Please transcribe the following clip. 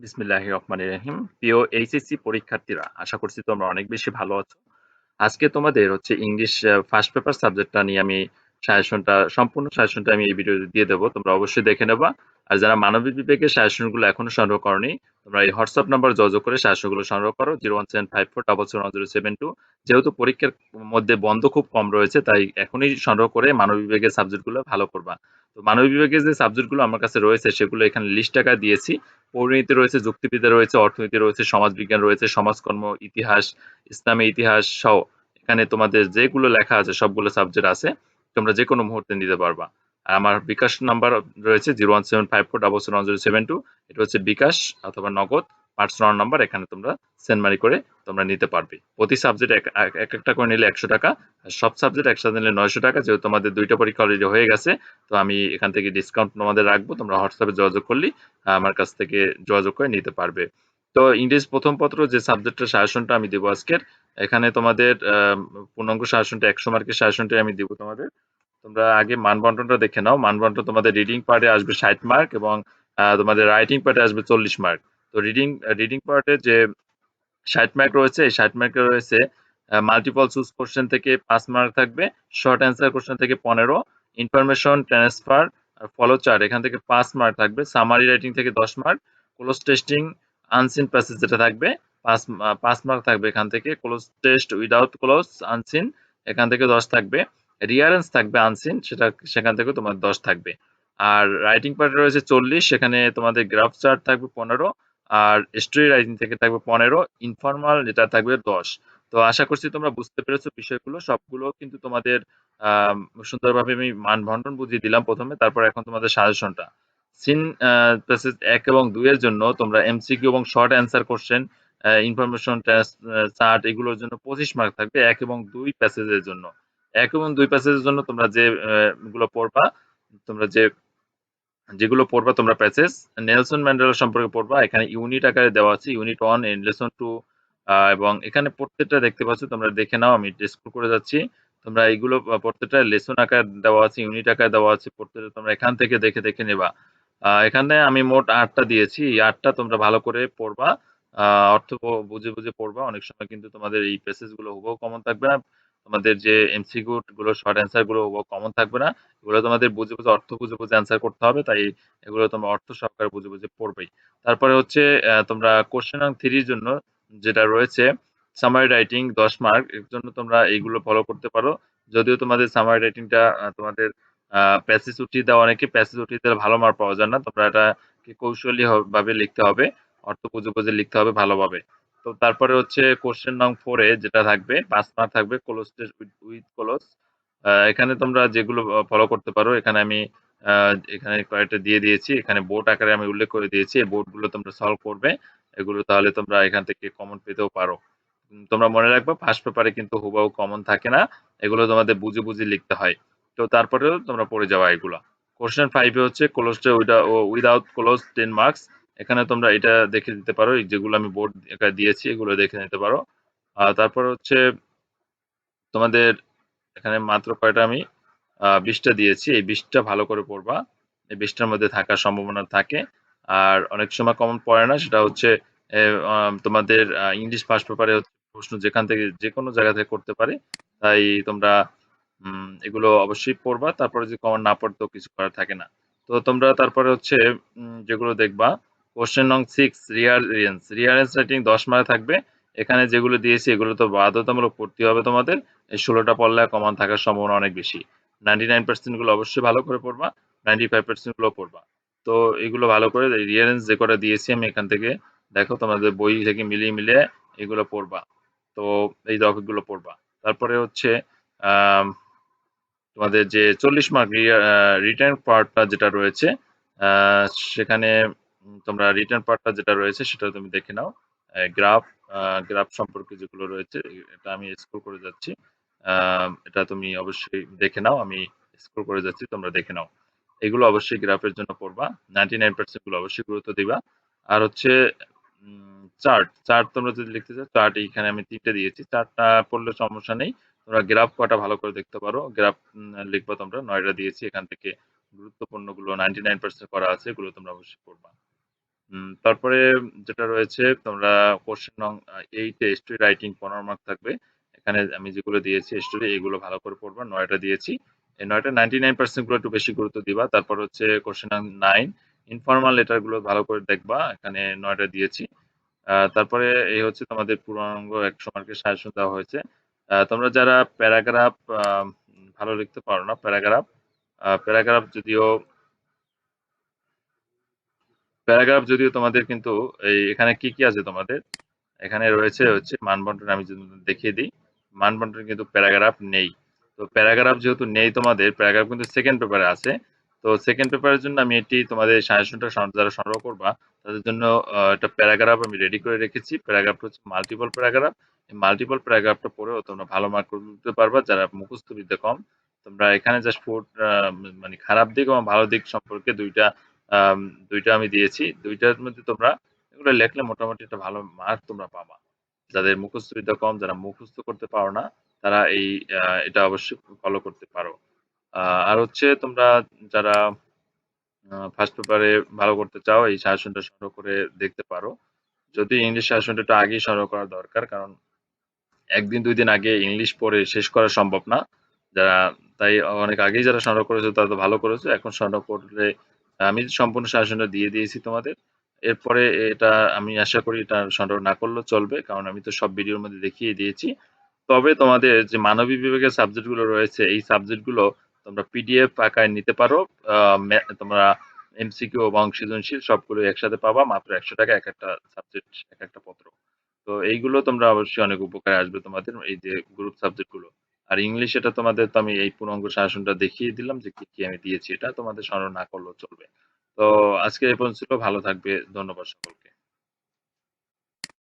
বিসমিল্লাহির রহমান রহিম। প্রিয় এইচএসসি পরীক্ষার্থীরা, আশা করছি তোমরা অনেক বেশি ভালো আছো। আজকে তোমাদের হচ্ছে ইংলিশ ফার্স্ট পেপার সাবজেক্টটা নিয়ে আমি সাজেশনটা সম্পূর্ণ সাজেশনটা আমি এই ভিডিওতে দিয়ে দেবো তোমরা অবশ্যই দেখে নেবা। আর যারা মানবিক বিভাগের সাজেশনগুলো এখনও সংগ্রহ করনি, তোমরা এই হোয়াটসঅ্যাপ নাম্বার যোগাযোগ করে সাজেশনগুলো সংগ্রহ করো 01754771072 যেহেতু পরীক্ষার মধ্যে বন্ধ খুব কম রয়েছে, তাই এখনই সংগ্রহ করে মানবিক বিভাগের সাবজেক্টগুলো ভালো করবা। তো মানবিক বিভাগের যে সাবজেক্টগুলো আমার কাছে রয়েছে সেগুলো এখানে লিস্ট টাকা দিয়েছি। পরিণীতি রয়েছে, যুক্তিবিদ্যা রয়েছে, অর্থনীতি রয়েছে, সমাজবিজ্ঞান রয়েছে, সমাজকর্ম, ইতিহাস, ইসলামী ইতিহাস সহ এখানে তোমাদের যেগুলো লেখা আছে সবগুলো সাবজেক্ট আছে। তোমরা যেকোনো মুহূর্তে নিতে পারবা। আমার বিকাশ নাম্বার রয়েছে 01754771072 এটা হচ্ছে বিকাশ অথবা নগদ পার্সোনাল নাম্বার এখানে তোমরা সেন্ড মানি করে তোমরা নিতে পারবে। প্রতি সাবজেক্ট এক এক একটা করে নিলে 100 টাকা। সব সাবজেক্ট একসাথে নিলে 900 টাকা। যেহেতু তোমাদের দুইটা পরীক্ষা অলরেডি হয়ে গেছে, তো আমি এখান থেকে ডিসকাউন্ট তোমাদের রাখব। তোমরা হোয়াটসঅ্যাপে যোগাযোগ করলেই আমার কাছ থেকে যোগাযোগ করে নিতে পারবে। তো ইংলিশ প্রথম পত্র যে সাবজেক্টের সাজেশনটা আমি দেব আজকের, এখানে তোমাদের পূর্ণাঙ্গ সাজেশনটা 100 মার্কের সাজেশনটাই আমি দিব তোমাদের। তোমরা আগে মানবন্টনটা দেখে নাও। মানবন্টন তোমাদের রিডিং পার্টে আসবে 60 মার্ক এবং তোমাদের রাইটিং পার্টে আসবে 40 মার্ক। তো রিডিং রিডিং পার্টে যে 60 মার্ক রয়েছে, এই 60 মার্কে রয়েছে মাল্টিপল চুজ কোশ্চেন থেকে পাঁচ মার্ক থাকবে, শর্ট অ্যান্সার কোশ্চেন থেকে 15, ইনফরমেশন ট্রান্সফার আর ফলো চার্ট এখান থেকে পাঁচ মার্ক থাকবে, সামারি রাইটিং থেকে 10 mark, cloze testing unseen passage যেটা থাকবে 5 আ 5 মার্ক থাকবে এখান থেকে, cloze test without cloze unseen এখান থেকে 10 থাকবে, রিয়ারেন্স থাকবে আনসিন সেটা সেখান থেকেও তোমার 10 থাকবে। আর রাইটিং পার্টে রয়েছে 40 সেখানে তোমাদের গ্রাফ চার্ট থাকবে 15 আর স্টোরি রাইটিং থেকে থাকবে 15, ইনফরমাল যেটা থাকবে 10। তো আশা করছি তোমরা বুঝতে পেরেছ বিষয়গুলো। সবগুলো কিন্তু তোমাদের সুন্দরভাবে আমি মানবন্টন বুঝিয়ে দিলাম প্রথমে তারপর এখন তোমাদের সাজেশনটা। সিন প্যাসেজ ১ এবং ২ এর জন্য তোমরা এমসিকিউ এবং short answer question, uh information chart এগুলোর জন্য 25 মার্ক থাকবে এক এবং 2 প্যাসেজের জন্য। ১ এবং 2 প্যাসেজের জন্য তোমরা যে গুলো পড়বা, তোমরা যে যেগুলো পড়বা তোমরা প্যাসেজ, নেলসন ম্যান্ডেলা সম্পর্কে পড়বা। এখানে ইউনিট আকারে দেওয়া আছে। ইউনিট 1 এন্ড লেসন 2 এবং এখানে প্রত্যেকটা দেখতে পাচ্ছ তোমরা দেখে নাও। আমি স্ক্রল করে যাচ্ছি। তোমরা এগুলো আ প্রত্যেকটা লেসন আকারে দেওয়া আছে, ইউনিট আকারে দেওয়া আছে। প্রত্যেকটা তোমরা এখান থেকে দেখে, দেখে নেবা এখানে আমি মোট আটটা দিয়েছি। এই আটটা তোমরা ভালো করে পড়বা। অর্থ বুঝে, বুঝে পড়বা। অনেক সময় কিন্তু তোমাদের এই প্যাসেজগুলো হুবহু কমন থাকবে না। তোমাদের যে এমসিকিউ গুলো শর্ট অ্যান্সারগুলো কমন থাকবে না। এগুলো তোমাদের বুঝে, বুঝে অর্থ বুঝে, বুঝে অ্যান্সার করতে হবে। তাই এগুলো তোমরা অর্থ সহকারে বুঝে, বুঝে পড়বেই। তারপরে হচ্ছে তোমরা কোয়েশ্চেন নং 3 এর জন্য যেটা রয়েছে সামারি রাইটিং 10 মার্ক এর জন্য তোমরা এইগুলো ফলো করতে পারো। যদিও তোমাদের সামারি রাইটিংটা তোমাদের প্যাসেজ উঠিয়ে দেওয়া অনেকে প্যাসেজ উঠিয়ে দিলে ভালো মার্ক পাওয়া যায় না। তোমরা এটা কৌশলী ভাবে লিখতে হবে। অর্থ বুঝে, বুঝে লিখতে হবে ভালোভাবে। তো তারপরে হচ্ছে কোশ্চেন নং ফোরে যেটা থাকবে পাঁচ মার্ক থাকবে ক্লোজ টেস্ট উইথ ক্লোজ। এখানে তোমরা যেগুলো ফলো করতে পারো এখানে আমি এখানে কয়েকটা দিয়ে দিয়েছি। এখানে বোর্ড আকারে আমি উল্লেখ করে দিয়েছি। এই বোর্ডগুলো তোমরা সলভ করবে। এগুলো তাহলে তোমরা এখান থেকে কমন পেতেও পারো। তোমরা মনে রাখবা ফার্স্ট পেপারে কিন্তু হুবাহু কমন থাকে না। এগুলো তোমাদের বুঝে, বুঝে লিখতে হয়। তো তারপরেও তোমরা পড়ে যাওয়া এগুলো কোশ্চেন 5 এ হচ্ছে ক্লোজ টে উইথা ও উইথআউট ক্লোজ 10 মার্কস। এখানে তোমরা এটা দেখে দিতে পারো। যেগুলো আমি বোর্ড আকারে দিয়েছি, এগুলো দেখে নিতে পারো। আ তারপর হচ্ছে তোমাদের এখানে মাত্র কয়টা আমি 20 দিয়েছি। এই 20 টা ভালো করে পড়বা। এই 20 টার মধ্যে থাকার সম্ভাবনা থাকে। আর অনেক সময় কমন পড়ে না। সেটা হচ্ছে তোমাদের ইংলিশ ফার্স্ট পেপারে প্রশ্ন যেখান থেকে যেকোনো জায়গা থেকে করতে পারে। তাই তোমরা এগুলো অবশ্যই পড়বা। তারপরে যদি কমন না পড়তেও কিছু করার থাকে না। তো তোমরা তারপরে হচ্ছে যেগুলো দেখবা কোয়েশ্চেন নং 6 রিয়ারেন্স। রিয়ারেন্স রাইটিং 10 মার্ক থাকবে। এখানে যেগুলো দিয়েছি এগুলো তো বাধ্যতামূলক পড়তে হবে তোমাদের। এই 16 টা পড়লে কমন থাকার সম্ভাবনা অনেক বেশি। 99% গুলো অবশ্যই ভালো করে পড়বা। 95% গুলো পড়বা। তো এগুলো ভালো করে রিয়ারেন্স যে কটা দিয়েছি আমি এখান থেকে দেখো তোমাদের বই থেকে মিলিয়ে, মিলিয়ে এগুলো পড়বা। তো এই টপিকগুলো পড়বা। তারপরে হচ্ছে তোমাদের যে 40 মার্ক আ পার্টটা যেটা রয়েছে সেখানে তোমরা রিটেন পার্টটা যেটা রয়েছে সেটা তুমি দেখে নাও। গ্রাফ গ্রাফ সম্পর্কে যেগুলো রয়েছে এটা আমি স্ক্রল করে যাচ্ছি। এটা তুমি অবশ্যই দেখে নাও। আমি স্ক্রল করে যাচ্ছি তোমরা দেখে নাও। এগুলো অবশ্যই গ্রাফের জন্য পড়বা। 99% গুলো অবশ্যই গুরুত্ব দিবা। আর হচ্ছে চার্ট, চার্ট তোমরা যদি লিখতে চাও চার্ট এইখানে আমি তিনটে দিয়েছি। চার্টটা পড়লে সমস্যা নেই। তোমরা গ্রাফ কটা ভালো করে দেখতে পারো। গ্রাফ লিখবা তোমরা 9 টা দিয়েছি। এখান থেকে গুরুত্বপূর্ণগুলো 99% করা আছে। এগুলো তোমরা অবশ্যই পড়বা। তারপরে যেটা রয়েছে তোমরা কোশ্চেন নং uh 8 a story writing 15 mark থাকবে। এখানে আমি যেগুলো দিয়েছি স্টোরি এগুলো ভালো করে পড়বা। ৯ টা দিয়েছি। এই ৯ টা 99% গুলো একটু বেশি গুরুত্ব দিবা। তারপর হচ্ছে কোশ্চেন নং 9 ইনফরমাল লেটারগুলো ভালো করে দেখবা। এখানে ৯ টা দিয়েছি। তারপরে এই হচ্ছে তোমাদের পূর্ণাঙ্গ ১০০ মার্কের সাজেশন দেওয়া হয়েছে। তোমরা যারা প্যারাগ্রাফ ভালো লিখতে পারো না, প্যারাগ্রাফ প্যারাগ্রাফ যদিও প্যারাগ্রাফ যদিও তোমাদের কিন্তু এই এখানে কি, কি আছে তোমাদের? এখানে রয়েছে হচ্ছে মানবন্টন আমি দেখিয়ে দিই। মানবন্টন কিন্তু প্যারাগ্রাফ নেই। তো প্যারাগ্রাফ যেহেতু নেই তোমাদের, প্যারাগ্রাফ কিন্তু সেকেন্ড পেপারে আছে। তো সেকেন্ড পেপারের জন্য আমি এটি তোমাদের সাজেশনটা যারা সংগ্রহ করবা, তাদের জন্য একটা প্যারাগ্রাফ আমি রেডি করে রেখেছি। প্যারাগ্রাফটা হচ্ছে মাল্টিপল প্যারাগ্রাফ। এই মাল্টিপল প্যারাগ্রাফটা পড়েও তোমরা ভালো মার্ক তুলতে পারবা যারা মুখস্থ বিদ্যা কম। তোমরা এখানে জাস্ট আ মানে খারাপ দিক এবং ভালো দিক সম্পর্কে ২ টা আম ২ টা আমি দিয়েছি। দুইটার মধ্যে তোমরা এগুলো লেখলে মোটামুটি একটা ভালো মার্ক তোমরা পাবা। যাদের মুখস্থ বিদ্যা কম, যারা মুখস্থ করতে পারো না, তারা এই এটা অবশ্যই ফলো করতে পারো। আর হচ্ছে তোমরা যারা ফার্স্ট পেপারে ভালো করতে চাও, এই সাজেশনটা সংগ্রহ করে দেখতে পারো। যদি ইংলিশ সাজেশনটা একটু আগেই সংগ্রহ করা দরকার। কারণ ১ দিন ২ দিন আগে ইংলিশ পড়ে শেষ করা সম্ভব না। যারা তাই অনেক আগেই যারা সংগ্রহ করেছ তারা তো ভালো করেছ। এখন সংগ্রহ করলে আমি সম্পূর্ণ সাজেশনটা দিয়ে দিয়েছি তোমাদের। এরপরে এটা আমি আশা করি এটা সংগ্রহ না করলেও চলবে। কারণ আমি তো সব ভিডিওর মধ্যে দেখিয়ে দিয়েছি। তবে তোমাদের যে মানবিক বিভাগের সাবজেক্টগুলো রয়েছে, এই সাবজেক্টগুলো তোমরা পিডিএফ আকারে নিতে পারো। তোমরা এমসিকিউ এবং সৃজনশীল সবগুলো একসাথে পাবা মাত্র একশো টাকা এক একটা সাবজেক্ট, এক একটা পত্র। তো এইগুলো তোমরা অবশ্যই অনেক উপকারে আসবে তোমাদের এই যে গ্রুপ সাবজেক্টগুলো। আর ইংলিশ এটা তোমাদের তো আমি এই পূর্ণাঙ্গ শাসনটা দেখিয়ে দিলাম যে কি, কি আমি দিয়েছি। এটা তোমাদের স্মরণ না করলেও চলবে। তো আজকে এই পর্যন্ত ছিল। ভালো থাকবে। ধন্যবাদ সকলকে।